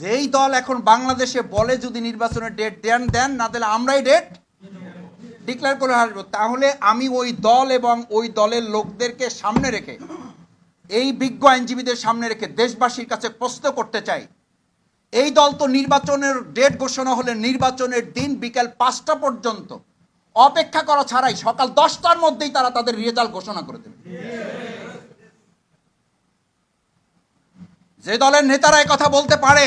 যেই দল এখন বাংলাদেশে বলে যদি নির্বাচনের ডেট দেন দেন, না দিলে আমরাই ডেট ডিক্লেয়ার করে আসব। তাহলে আমি ওই দল এবং ওই দলের লোকদেরকে সামনে রেখে, এই বিজ্ঞ আইনজীবীদের সামনে রেখে দেশবাসীর কাছে প্রশ্ন করতে চাই। এই দল তো নির্বাচনের ডেট ঘোষণা হলে নির্বাচনের দিন বিকেল পাঁচটা পর্যন্ত অপেক্ষা করা ছাড়াই সকাল দশটার মধ্যেই তারা তাদের রেজাল্ট ঘোষণা করে দেবে। যে দলের নেতারা কথা বলতে পারে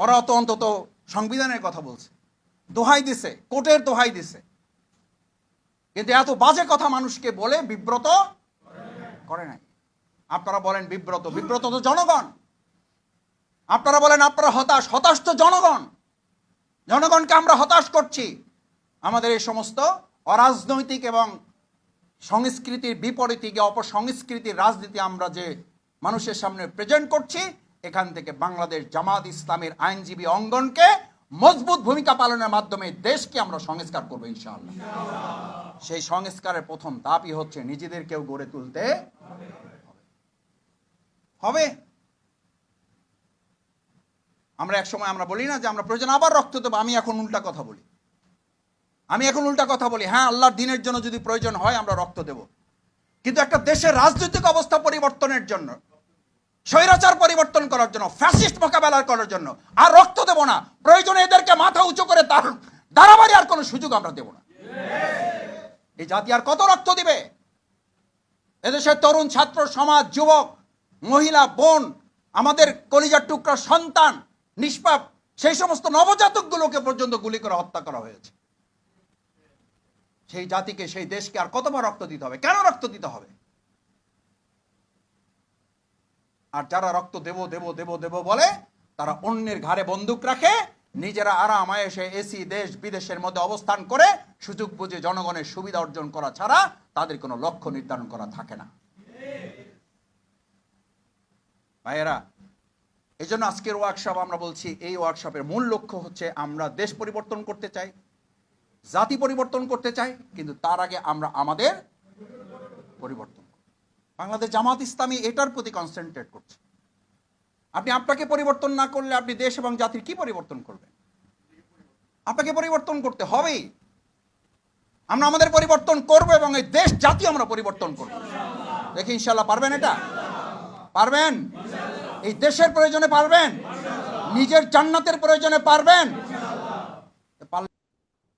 ওরা তো অন্তত সংবিধানের কথা বলছে। দোহাই দিছে, কোর্টের দোহাই দিছে। কিন্তু এত বাজে কথা মানুষকে বলে বিব্রত করে নাই। আপনারা বলেন বিব্রত বিব্রত তো জনগণ। আপনারা বলেন আপনারা হতাশ হতাশ তো জনগণ। জনগণকে আমরা হতাশ করছি। আমাদের এই সমস্ত অরাজনৈতিক এবং সংস্কৃতির বিপরীতে গিয়ে অপসংস্কৃতির রাজনীতি আমরা যে মানুষের সামনে প্রেজেন্ট করছি এখান থেকে বাংলাদেশ জামাত ইসলামের আইনজীবী অঙ্গনকে মজবুত ভূমিকা পালনের মাধ্যমে দেশকে আমরা সংস্কার করব, ইনশাআল্লাহ। সেই সংস্কারের প্রথম ধাপই হচ্ছে নিজেদেরকেও গড়ে তুলতে হবে। আমরা এক সময় আমরা বলি না যে আমরা প্রয়োজন আবার রক্ত দেবো, আমি এখন উল্টা কথা বলি। আমি এখন উল্টা কথা বলি হ্যাঁ আল্লাহর দিনের জন্য যদি প্রয়োজন হয় আমরা রক্ত দেব। কিন্তু একটা দেশের রাজনৈতিক অবস্থা পরিবর্তনের জন্য স্বৈরাচার পরিবর্তন করার জন্য ফ্যাসিস্ট মোকাবেলা করার জন্য। আর রক্ত দেব না। প্রয়োজনে এদেরকে মাথা উঁচু করে তার দাঁড়াবাড়ি আর কোনো সুযোগ আমরা দেব না। এই জাতি আর কত রক্ত দিবে? এদেশের তরুণ ছাত্র, সমাজ, যুবক, মহিলা, বোন, আমাদের কলিজার টুকরা সন্তান, নিষ্পাপ, সেই সমস্ত নবজাতকগুলোকে পর্যন্ত গুলি করে হত্যা করা হয়েছে। সেই জাতিকে, সেই দেশকে আর কতবার রক্ত দিতে হবে? কেন রক্ত দিতে হবে? আর যারা রক্ত দেব দেব দেব দেব বলে, তারা অন্যের ঘাড়ে বন্দুক রাখে, নিজেরা আরাম আয়েসে এসি, দেশ, বিদেশের মধ্যে অবস্থান করে, সুযোগ বুঝে জনগণের সুবিধা অর্জন করা ছাড়া তাদের কোনো লক্ষ্য নির্ধারণ করা থাকে না ভাইয়েরা এই জন্য আজকের ওয়ার্কশপ আমরা বলছি, এই ওয়ার্কশপের মূল লক্ষ্য হচ্ছে আমরা দেশ পরিবর্তন করতে চাই, জাতি পরিবর্তন করতে চাই, কিন্তু তার আগে আমরা আমাদের পরিবর্তন। বাংলাদেশ জামাত ইসলামী এটার প্রতি কনসেন্ট্রেট করছে। আপনি আপনাকে পরিবর্তন না করলে আপনি দেশ এবং জাতির কি পরিবর্তন করবেন? আপনাকে পরিবর্তন করতে হবেই। আমরা আমাদের পরিবর্তন করব এবং এই দেশ জাতি আমরা পরিবর্তন করব। দেখি ইনশাল্লাহ পারবেন এটা? পারবেন? এই দেশের প্রয়োজনে পারবেন? নিজের জান্নাতের প্রয়োজনে পারবেন?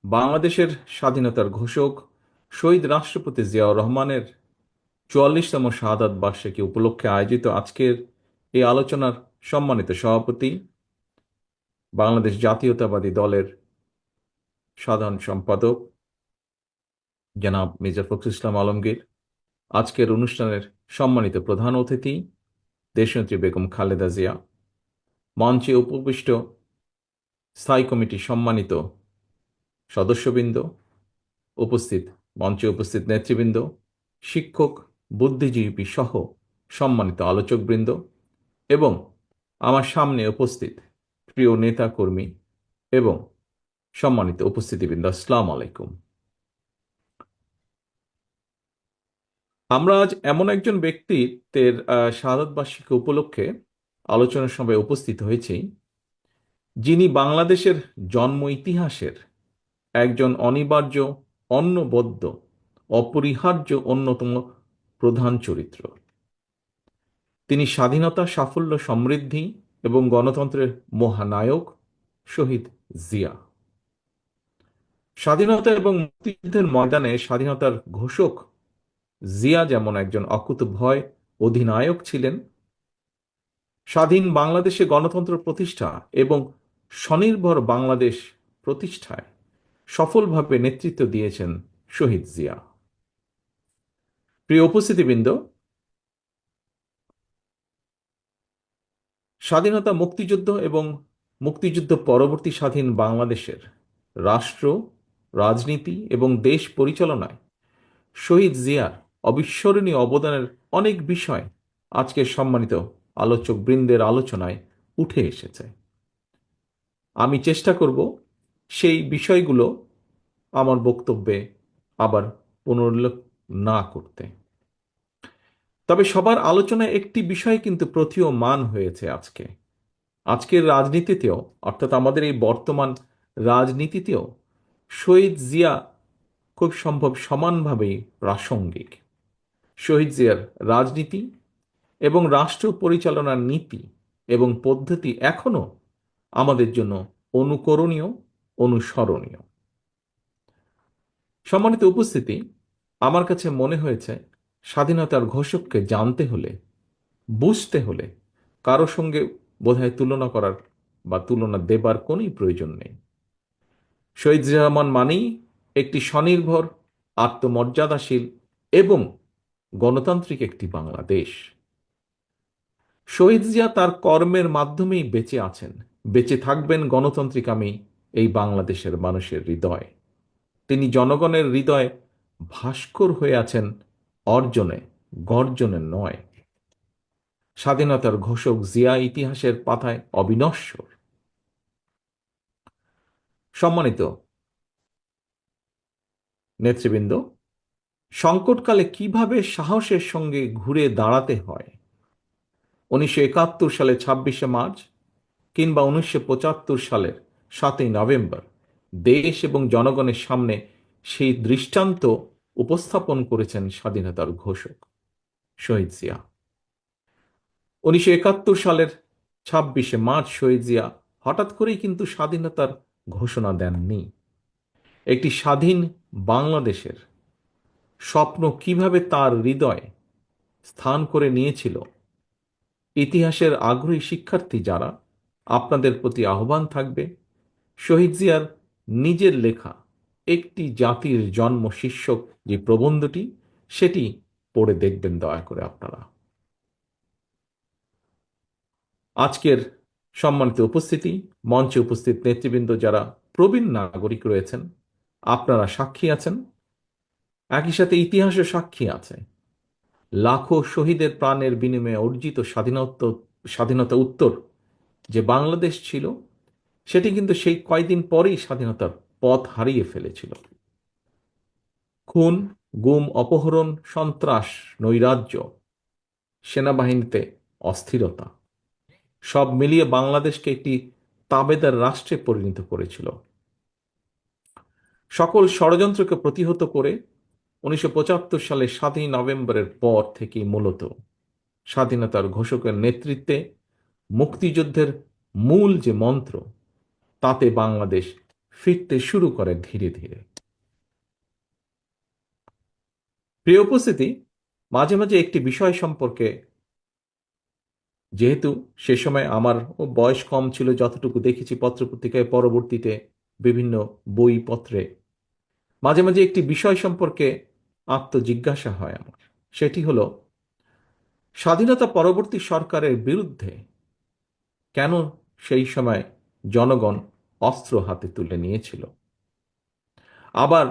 বাংলাদেশের স্বাধীনতার ঘোষক শহীদ রাষ্ট্রপতি জিয়াউর রহমানের চুয়াল্লিশতম শাহাদাত বার্ষিকী উপলক্ষে আয়োজিত আজকের এই আলোচনার সম্মানিত সভাপতি বাংলাদেশ জাতীয়তাবাদী দলের সাধারণ সম্পাদক জনাব মির্জা ফখরুল ইসলাম আলমগীর, আজকের অনুষ্ঠানের সম্মানিত প্রধান অতিথি দেশনেত্রী বেগম খালেদা জিয়া, মঞ্চে উপবিষ্ট স্থায়ী কমিটির সম্মানিত সদস্যবৃন্দ, উপস্থিত মঞ্চে উপস্থিত নেতৃবৃন্দ, শিক্ষক বুদ্ধিজীবী সহ সম্মানিত আলোচকবৃন্দ এবং আমার সামনে উপস্থিত প্রিয় নেতা কর্মী এবং সম্মানিত উপস্থিতিবৃন্দ, আসসালাম আলাইকুম। আমরা আজ এমন একজন ব্যক্তিত্বের শাহাদত উপলক্ষে আলোচনার সভায় উপস্থিত হয়েছি, যিনি বাংলাদেশের জন্ম ইতিহাসের একজন অনিবার্য, অন্নবদ্য, অপরিহার্য অন্যতম প্রধান চরিত্র। তিনি স্বাধীনতা, সাফল্য, সমৃদ্ধি এবং গণতন্ত্রের মহানায়ক শহীদ জিয়া। স্বাধীনতা এবং মুক্তিযুদ্ধের ময়দানে স্বাধীনতার ঘোষক জিয়া যেমন একজন অকুতভয় অধিনায়ক ছিলেন, স্বাধীন বাংলাদেশে গণতন্ত্র প্রতিষ্ঠা এবং স্বনির্ভর বাংলাদেশ প্রতিষ্ঠায় সফলভাবে নেতৃত্ব দিয়েছেন শহীদ জিয়া। প্রিয় উপস্থিতিবৃন্দ, স্বাধীনতা মুক্তিযুদ্ধ এবং মুক্তিযুদ্ধ পরবর্তী স্বাধীন বাংলাদেশের রাষ্ট্র, রাজনীতি এবং দেশ পরিচালনায় শহীদ জিয়ার অবিস্মরণীয় অবদানের অনেক বিষয় আজকের সম্মানিত আলোচক বৃন্দের আলোচনায় উঠে এসেছে। আমি চেষ্টা করব সেই বিষয়গুলো আমার বক্তব্যে আবার পুনরুল্লেখ না করতে। তবে সবার আলোচনায় একটি বিষয় কিন্তু প্রতীয়মান হয়েছে আজকে। আজকের রাজনীতিতেও, অর্থাৎ আমাদের এই বর্তমান রাজনীতিতেও শহীদ জিয়া খুব সম্ভব সমানভাবেই প্রাসঙ্গিক। শহীদ জিয়ার রাজনীতি এবং রাষ্ট্র পরিচালনার নীতি এবং পদ্ধতি এখনও আমাদের জন্য অনুকরণীয়, অনুসরণীয়। সম্মানিত উপস্থিতি, আমার কাছে মনে হয়েছে স্বাধীনতার ঘোষককে জানতে হলে, বুঝতে হলে কারও সঙ্গে বোধহয় তুলনা করার বা তুলনা দেবার কোনোই প্রয়োজন নেই। শহীদ রহমান মানেই একটি স্বনির্ভর, আত্মমর্যাদাশীল এবং গণতান্ত্রিক একটি বাংলাদেশ। শহীদ জিয়া তার কর্মের মাধ্যমেই বেঁচে আছেন, বেঁচে থাকবেন গণতান্ত্রিক আমি এই বাংলাদেশের মানুষের হৃদয়। তিনি জনগণের হৃদয়ে ভাস্কর হয়ে আছেন অর্জনে, গর্জনে নয়। স্বাধীনতার ঘোষক জিয়া ইতিহাসের পাতায় অবিনশ্বর। সম্মানিত নেতৃবৃন্দ, সংকটকালে কীভাবে সাহসের সঙ্গে ঘুরে দাঁড়াতে হয়? উনিশশো একাত্তর সালে ছাব্বিশে মার্চ কিংবা উনিশশো পঁচাত্তর সালের সাতই নভেম্বর দেশ এবং জনগণের সামনে সেই দৃষ্টান্ত উপস্থাপন করেছেন স্বাধীনতার ঘোষক শহীদ জিয়া। উনিশশো একাত্তর সালের ছাব্বিশে মার্চ শহীদ জিয়া হঠাৎ করেই কিন্তু স্বাধীনতার ঘোষণা দেননি। একটি স্বাধীন বাংলাদেশের স্বপ্ন কীভাবে তার হৃদয়ে স্থান করে নিয়েছিল, ইতিহাসের আগ্রহী শিক্ষার্থী যারা, আপনাদের প্রতি আহ্বান থাকবে, শহীদ জিয়ার নিজের লেখা একটি জাতির জন্ম শীর্ষক যে প্রবন্ধটি, সেটি পড়ে দেখবেন দয়া করে আপনারা। আজকের সম্মানিত উপস্থিতি, মঞ্চে উপস্থিত নেতৃবৃন্দ যারা প্রবীণ নাগরিক রয়েছেন, আপনারা সাক্ষী আছেন। একই সাথে ইতিহাসও সাক্ষী আছে। লাখো শহীদের প্রাণের বিনিময়ে অর্জিত স্বাধীনতা স্বাধীনতা উত্তর যে বাংলাদেশ ছিল, সেটি কিন্তু সেই কয়দিন পরেই স্বাধীনতার পথ হারিয়ে ফেলেছিল। খুন, গুম, অপহরণ, সন্ত্রাস, নৈরাজ্য, সেনাবাহিনীতে অস্থিরতা, সব মিলিয়ে বাংলাদেশকে একটি তাবেদার রাষ্ট্রে পরিণত করেছিল। সকল ষড়যন্ত্রকে প্রতিহত করে উনিশশো পঁচাত্তর সালে সাতই নভেম্বরের পর থেকেই মূলত স্বাধীনতার ঘোষকের নেতৃত্বে মুক্তিযুদ্ধের মূল যে মন্ত্র, তাতে বাংলাদেশ ফিরতে শুরু করে ধীরে ধীরে। প্রিয় উপস্থিতি, মাঝে মাঝে একটি বিষয় সম্পর্কে যেহেতু সে সময় আমার বয়স কম ছিল, যতটুকু দেখেছি পত্রপত্রিকায়, পরবর্তীতে বিভিন্ন বই, পত্রে মাঝে মাঝে একটি বিষয় সম্পর্কে আত্মজিজ্ঞাসা হয় আমার। সেটি হলো, স্বাধীনতা পরবর্তী সরকারের বিরুদ্ধে কেন সেই সময় জনগণ অস্ত্র হাতে তুলে নিয়েছিল। আবার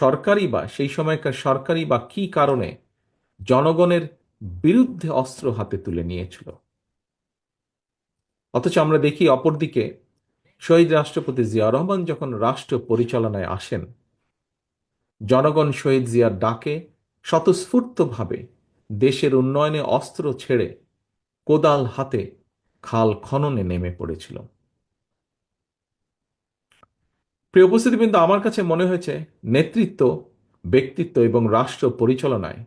সরকারি বা সেই সময়কার সরকারি বা কি কারণে জনগণের বিরুদ্ধে অস্ত্র হাতে তুলে নিয়েছিল। অথচ আমরা দেখি অপরদিকে শহীদ রাষ্ট্রপতি জিয়া রহমান যখন রাষ্ট্র পরিচালনায় আসেন, জনগণ শহীদ জিয়ার ডাকে স্বতঃস্ফূর্তভাবে দেশের উন্নয়নে অস্ত্র ছেড়ে কোদাল হাতে খাল খননে নেমে পড়েছিল। প্রিয় উপস্থিতিবৃন্দ, আমার কাছে মনে হয়েছে নেতৃত্ব, ব্যক্তিত্ব এবং রাষ্ট্র পরিচালনায়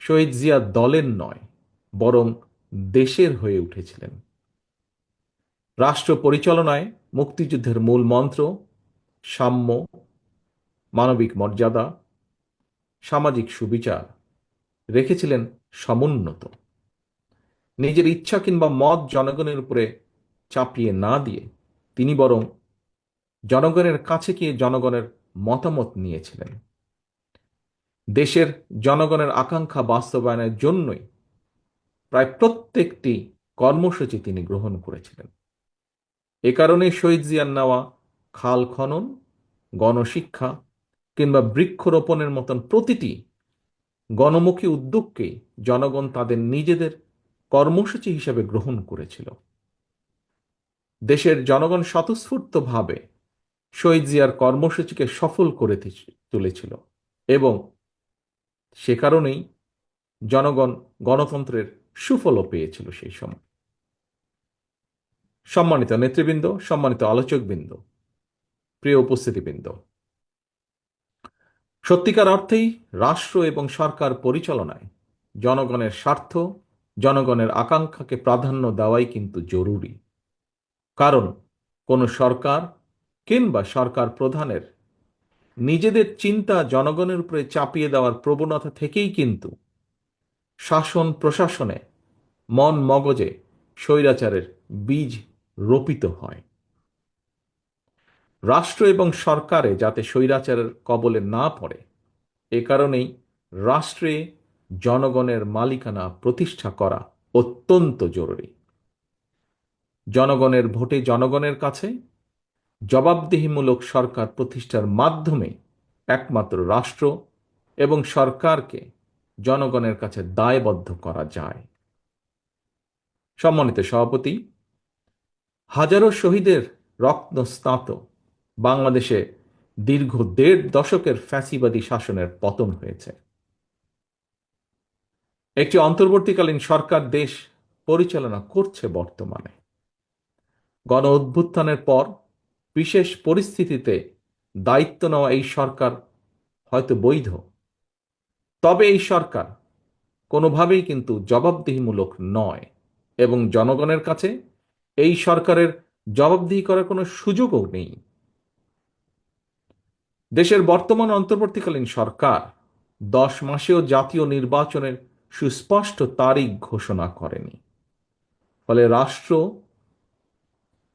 শহীদ জিয়া দলের নয়, বরং দেশের হয়ে উঠেছিলেন। রাষ্ট্র পরিচালনায় মুক্তিযুদ্ধের মূল মন্ত্র, সাম্য, মানবিক মর্যাদা, সামাজিক সুবিচার রেখেছিলেন সমুন্নত। নিজের ইচ্ছা কিংবা মত জনগণের উপরে চাপিয়ে না দিয়ে তিনি বরং জনগণের কাছে গিয়ে জনগণের মতামত নিয়েছিলেন? দেশের জনগণের আকাঙ্ক্ষা বাস্তবায়নের জন্যই প্রায় প্রত্যেকটি কর্মসূচি তিনি গ্রহণ করেছিলেন। এ কারণে শহীদ জিয়ার নেওয়া খাল খনন, গণশিক্ষা কিংবা বৃক্ষরোপণের মতন প্রতিটি গণমুখী উদ্যোগকে জনগণ তাদের নিজেদের কর্মসূচি হিসেবে গ্রহণ করেছিল। দেশের জনগণ স্বতঃস্ফূর্তভাবে শহীদ জিয়ার কর্মসূচিকে সফল করে তুলেছিল এবং সে কারণেই জনগণ গণতন্ত্রের সুফলও পেয়েছিল সেই সময়। সম্মানিত নেতৃবৃন্দ, সম্মানিত আলোচকবৃন্দ, প্রিয় উপস্থিতিবৃন্দ, সত্যিকার অর্থেই রাষ্ট্র এবং সরকার পরিচালনায় জনগণের স্বার্থ, জনগণের আকাঙ্ক্ষাকে প্রাধান্য দেওয়াই কিন্তু জরুরি। কারণ কোনো সরকার কিংবা সরকার প্রধানের। নিজেদের চিন্তা জনগণের উপরে চাপিয়ে দেওয়ার প্রবণতা থেকেই কিন্তু শাসন প্রশাসনে মন মগজে স্বৈরাচারের বীজ রোপিত হয়। রাষ্ট্র এবং সরকারে যাতে স্বৈরাচারের কবলে না পড়ে, এ কারণেই রাষ্ট্রে জনগণের মালিকানা প্রতিষ্ঠা করা অত্যন্ত জরুরি। জনগণের ভোটে জনগণের কাছে জবাবদিহিমূলক সরকার প্রতিষ্ঠার মাধ্যমে একমাত্র রাষ্ট্র এবং সরকারকে জনগণের কাছে দায়বদ্ধ করা যায়। সম্মানিত সভাপতি, হাজারো শহীদের রত্নস্নাত বাংলাদেশে দীর্ঘ দেড় দশকের ফ্যাসিবাদী শাসনের পতন হয়েছে। একটি অন্তর্বর্তীকালীন সরকার দেশ পরিচালনা করছে বর্তমানে। গণ অভ্যুত্থানের পর বিশেষ পরিস্থিতিতে দায়িত্ব নেওয়া এই সরকার হয়তো বৈধ। তবে এই সরকার কোনোভাবেই কিন্তু জবাবদিহিমূলক নয় এবং জনগণের কাছে এই সরকারের জবাবদিহি করার কোনো সুযোগও নেই। দেশের বর্তমান অন্তর্বর্তীকালীন সরকার দশ মাসেও জাতীয় নির্বাচনের সুস্পষ্ট তারিখ ঘোষণা করেনি। ফলে রাষ্ট্র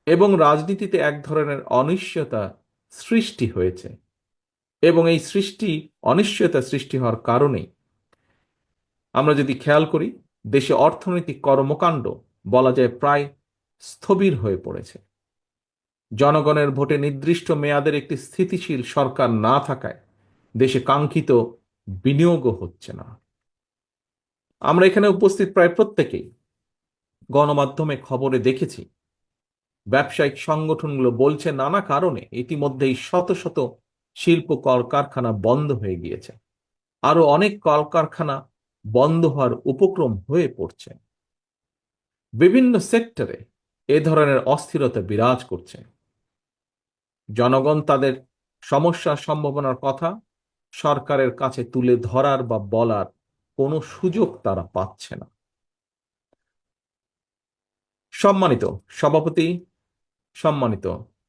এবং রাজনীতিতে এক ধরনের অনিশ্চয়তা সৃষ্টি হয়েছে। এবং এই সৃষ্টি, অনিশ্চয়তা সৃষ্টি হওয়ার কারণেই আমরা যদি খেয়াল করি, দেশে অর্থনৈতিক কর্মকাণ্ড বলা যায় প্রায় স্থবির হয়ে পড়েছে। জনগণের ভোটে নির্দিষ্ট মেয়াদের একটি স্থিতিশীল সরকার না থাকায় দেশে কাঙ্ক্ষিত বিনিয়োগও হচ্ছে না। আমরা এখানে উপস্থিত প্রায় প্রত্যেকেই গণমাধ্যমে খবরে দেখেছি ব্যবসায়িক সংগঠনগুলো বলছে নানা কারণে ইতিমধ্যেই শত শত শিল্প কলকারখানা বন্ধ হয়ে গিয়েছে। আরও অনেক কলকারখানা বন্ধ হওয়ার উপক্রম হয়ে পড়ছে। বিভিন্ন সেক্টরে এ ধরনের অস্থিরতা বিরাজ করছে। জনগণ তাদের সমস্যার সম্ভাবনার কথা সরকারের কাছে তুলে ধরার বা বলার কোনো সুযোগ তারা পাচ্ছে না। সম্মানিত সভাপতি সম্মানিত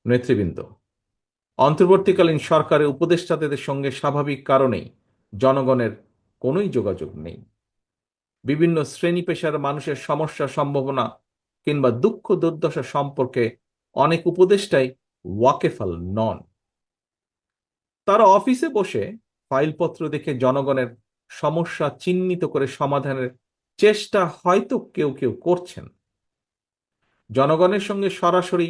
নেতৃবৃন্দ, অন্তর্বর্তীকালীন সরকারের উপদেষ্টাদের সঙ্গে স্বাভাবিক কারণেই জনগণের কোনোই যোগাযোগ নেই। বিভিন্ন শ্রেণি পেশার মানুষের সমস্যা সম্ভাবনা কিংবা দুঃখ দুর্দশা সম্পর্কে অনেক উপদেষ্টাই ওয়াকেফাল নন। তারা অফিসে বসে ফাইলপত্র দেখে জনগণের সমস্যা চিহ্নিত করে সমাধানের চেষ্টা হয়তো কেউ কেউ করছেন। জনগণের সঙ্গে সরাসরি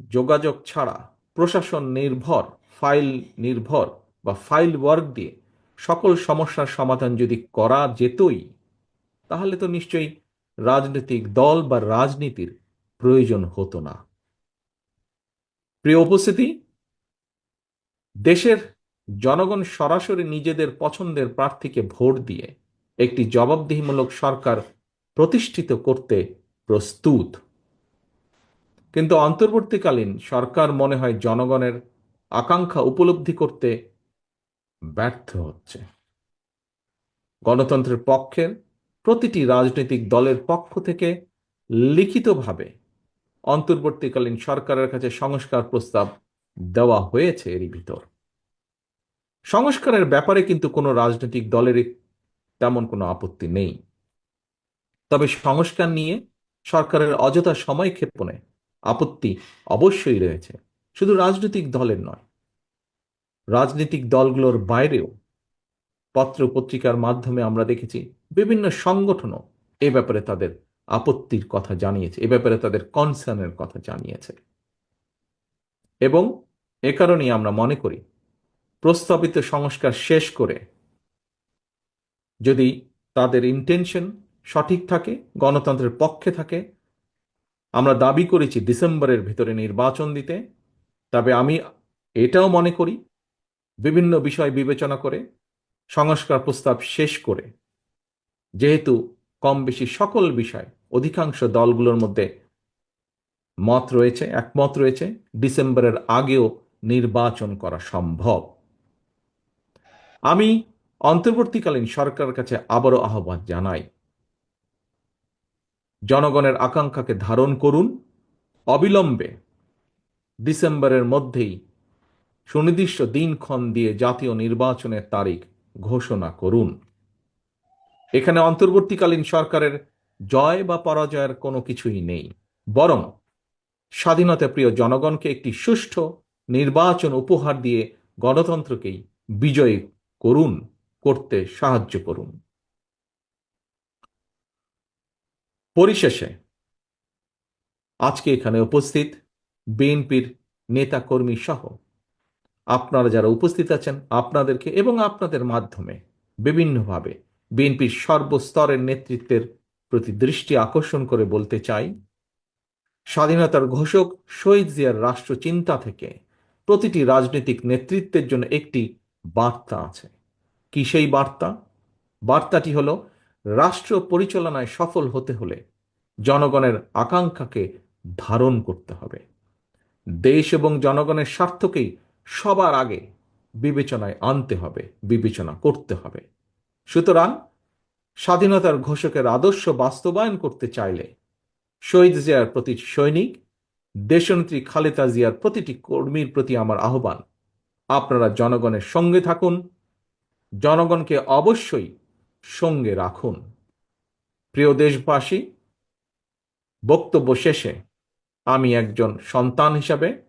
যোগাযোগ ছাড়া প্রশাসন নির্ভর, ফাইল নির্ভর বা ফাইল ওয়ার্ক দিয়ে সকল সমস্যার সমাধান যদি করা যেতই, তাহলে তো নিশ্চয়ই রাজনৈতিক দল বা রাজনীতির প্রয়োজন হতো না। প্রিয় উপস্থিতি, দেশের জনগণ সরাসরি নিজেদের পছন্দের প্রার্থীকে ভোট দিয়ে একটি জবাবদিহিমূলক সরকার প্রতিষ্ঠিত করতে প্রস্তুত। কিন্তু অন্তর্বর্তীকালীন সরকার মনে হয় জনগণের আকাঙ্ক্ষা উপলব্ধি করতে ব্যর্থ হচ্ছে। গণতন্ত্রের পক্ষের প্রতিটি রাজনৈতিক দলের পক্ষ থেকে লিখিতভাবে অন্তর্বর্তীকালীন সরকারের কাছে সংস্কার প্রস্তাব দেওয়া হয়েছে এরই ভিতর। সংস্কারের ব্যাপারে কিন্তু কোনো রাজনৈতিক দলের তেমন কোনো আপত্তি নেই। তবে সংস্কার নিয়ে সরকারের অযথা সময় ক্ষেপণে আপত্তি অবশ্যই রয়েছে। শুধু রাজনৈতিক দলের নয়, রাজনৈতিক দলগুলোর বাইরেও পত্র পত্রিকার মাধ্যমে আমরা দেখেছি বিভিন্ন সংগঠনও এ ব্যাপারে তাদের আপত্তির কথা জানিয়েছে, এ ব্যাপারে তাদের কনসার্নের কথা জানিয়েছে। এবং এ কারণেই আমরা মনে করি, প্রস্তাবিত সংস্কার শেষ করে যদি তাদের ইন্টেনশন সঠিক থাকে, গণতন্ত্রের পক্ষে থাকে আমরা দাবি করেছি ডিসেম্বরের ভিতরে নির্বাচন দিতে, তবে আমি এটাও মনে করি, বিভিন্ন বিষয় বিবেচনা করে, সংস্কার প্রস্তাব শেষ করে, যেহেতু কম বেশি সকল বিষয়, অধিকাংশ দলগুলোর মধ্যে মত রয়েছে, একমত রয়েছে, ডিসেম্বরের আগেও নির্বাচন করা সম্ভব। আমি অন্তর্বর্তীকালীন সরকারের কাছে আবারও আহ্বান জানাই জনগণের আকাঙ্ক্ষাকে ধারণ করুন। অবিলম্বে ডিসেম্বরের মধ্যেই সুনির্দিষ্ট দিনক্ষণ দিয়ে জাতীয় নির্বাচনের তারিখ ঘোষণা করুন। এখানে অন্তর্বর্তীকালীন সরকারের জয় বা পরাজয়ের কোনো কিছুই নেই। বরং স্বাধীনতা প্রিয় জনগণকে একটি সুষ্ঠু নির্বাচন উপহার দিয়ে গণতন্ত্রকেই বিজয়ী করুন, করতে সাহায্য করুন। পরিশেষে আজকে এখানে উপস্থিত বিএনপির নেতাকর্মী সহ আপনারা যারা উপস্থিত আছেন, আপনাদেরকে এবং আপনাদের মাধ্যমে বিভিন্নভাবে বিএনপির সর্বস্তরের নেতৃত্বের প্রতি দৃষ্টি আকর্ষণ করে বলতে চাই, স্বাধীনতার ঘোষক শহীদ জিয়ার রাষ্ট্র চিন্তা থেকে প্রতিটি রাজনৈতিক নেতৃত্বের জন্য একটি বার্তা আছে। কি সেই বার্তা? বার্তাটি হলো রাষ্ট্র পরিচালনায় সফল হতে হলে জনগণের আকাঙ্ক্ষাকে ধারণ করতে হবে। দেশ এবং জনগণের স্বার্থকেই সবার আগে বিবেচনায় আনতে হবে, বিবেচনা করতে হবে। সুতরাং স্বাধীনতার ঘোষকের আদর্শ বাস্তবায়ন করতে চাইলে শহীদ জিয়ার প্রতি সৈনিক, দেশনেত্রী খালেদা জিয়ার প্রতিটি কর্মীর প্রতি আমার আহ্বান, আপনারা জনগণের সঙ্গে থাকুন। জনগণকে অবশ্যই সঙ্গে রাখুন। প্রিয় দেশবাসী বক্তব্য শেষে আমি একজন সন্তান হিসাবে